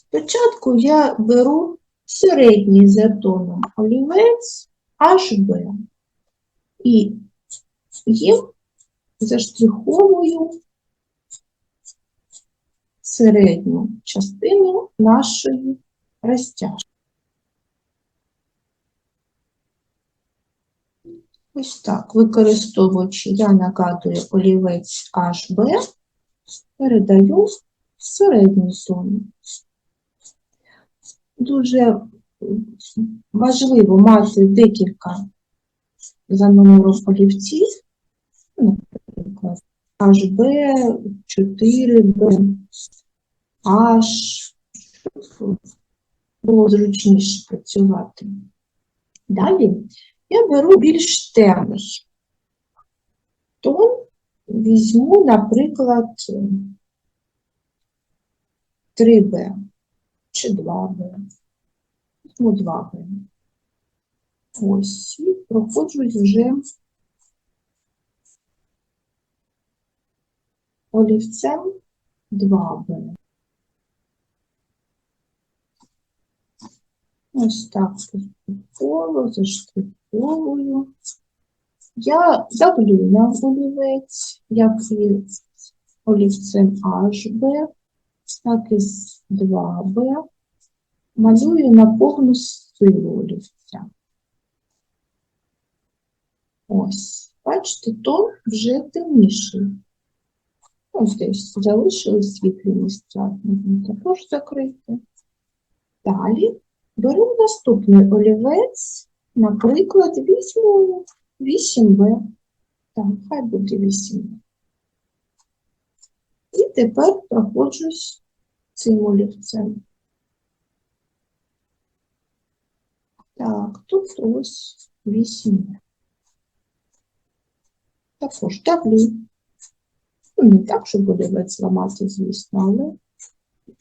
Спочатку я беру середній за тоном олівець HB і їм заштриховую середню частину нашої розтяжки. Ось так, використовуючи, я нагадую олівець HB, передаю середню зону. Дуже важливо мати декілька за номером олівців, ну, наприклад, HB, 4B, H, щоб було зручніше працювати. Далі я беру більш темний тон, візьму, наприклад, 3B чи 2B. Візьму 2B. Ось, і проходжусь вже олівцем 2B. Ось так поступово заштриховую. Я давлю на олівець, як і олівцем HB, так і з 2B. Малюю на повну силу олівця. Ось, бачите, тон вже темніший. Ось десь залишились світлі місця, можна також закрити. Далі беру наступний олівець, наприклад, візьму 8Б. Так, хай буде 8Б. І тепер проходжусь цим олівцем. Так, тут ось 8Б. Також давлю. Ну, не так, щоб олівець зламати, звісно, але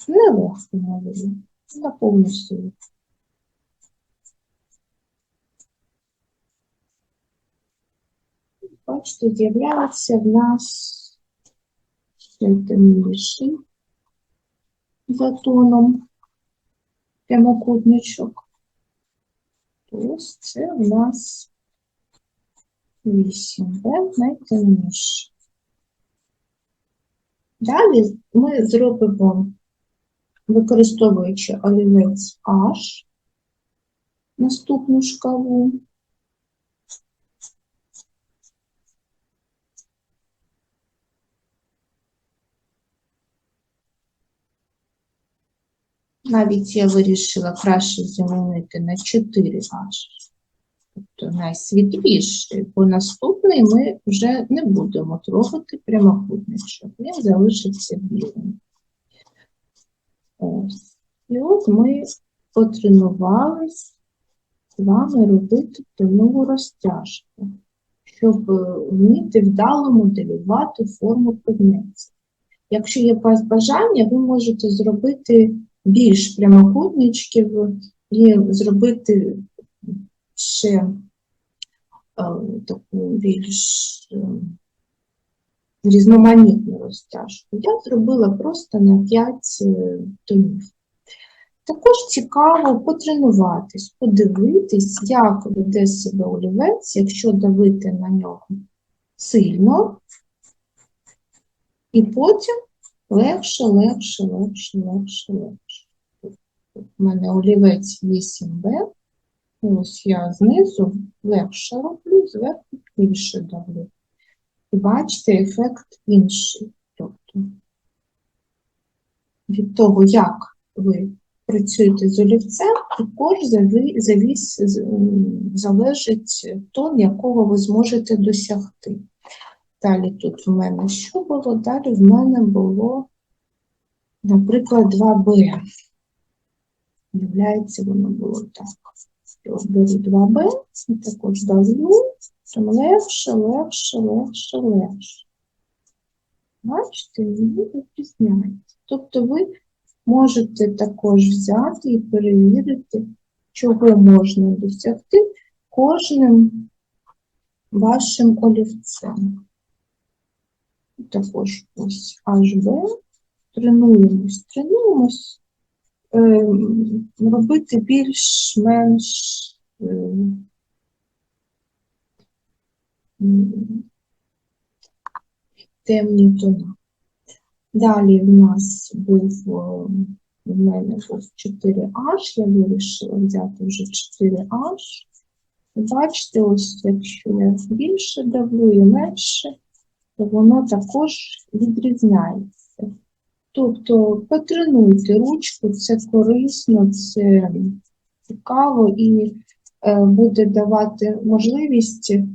нелегко навели. На повну силу. Бачите, з'являється в нас ще темніший за тоном прямокутничок. Ось це в нас 8Б найтемніше. Далі ми зробимо, використовуючи олівець H, наступну шкалу. Навіть я вирішила краще замінити на 4H, тобто найсвітліший, бо наступний ми вже не будемо трогати прямокутничок, він залишиться білим. Ось. І от ми потренувались з вами робити тонову розтяжку, щоб вміти вдало моделювати форму предметів. Якщо є у вас бажання, ви можете зробити більш прямокутничків і зробити ще е, таку більш е, різноманітну розтяжку. Я зробила просто на 5 е, тонів. Також цікаво потренуватись, подивитись, як веде себе олівець, якщо давити на нього сильно, і потім легше, легше, легше, легше, легше. У мене олівець 8Б. Ось я знизу легше роблю, зверху більше давлю. І бачите, ефект інший. Тобто від того, як ви працюєте з олівцем, також залежить тон, якого ви зможете досягти. Далі тут в мене що було? Далі в мене було, наприклад, 2Б. Виявляється, воно було так. Беру 2Б і також давлю, там легше, легше, легше, легше. Бачите, він відрізняється. Тобто ви можете також взяти і перевірити, чого можна досягти кожним вашим олівцем. Також ось HB. Тренуємось, тренуємось робити більш-менш ем, темні тона. Далі в нас був, о, в мене був 4H, я вирішила взяти вже 4H. Бачите, ось якщо я більше давлю і менше, то воно також відрізняється. Тобто потренуйте ручку, це корисно, це цікаво і е, буде давати можливість е,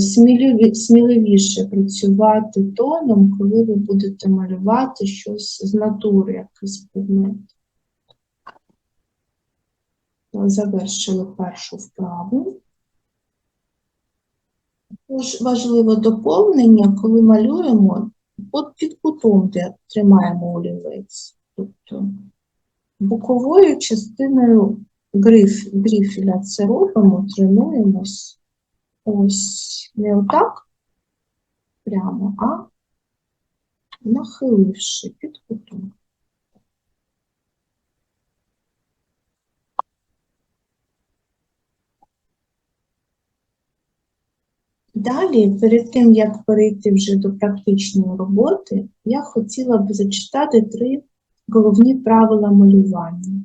сміливі, сміливіше працювати тоном, коли ви будете малювати щось з натури, якийсь предмет. Завершили першу вправу. Також важливе доповнення, коли малюємо, от під кутом, де тримаємо олівець. Тобто боковою частиною гриф, грифеля це робимо, тренуємось. Ось не отак прямо, а нахиливши під кутом. Далі, перед тим, як перейти вже до практичної роботи, я хотіла б зачитати три головні правила малювання.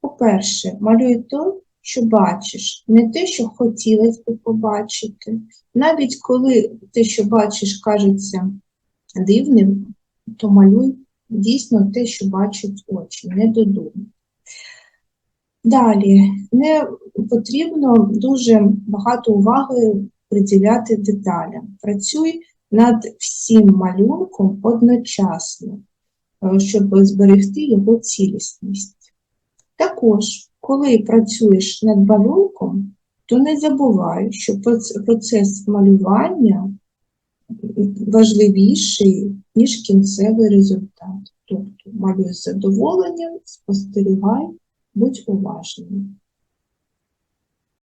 По-перше, малюй то, що бачиш, не те, що хотілося б побачити. Навіть коли те, що бачиш, кажеться дивним, то малюй дійсно те, що бачать очі, не додумай. Далі, не потрібно дуже багато уваги приділяти деталям. Працюй над всім малюнком одночасно, е, щоб зберегти його цілісність. Також, коли працюєш над малюнком, то не забувай, що процес малювання важливіший, ніж кінцевий результат. Тобто малюй з задоволенням, спостерігай, будь уважним.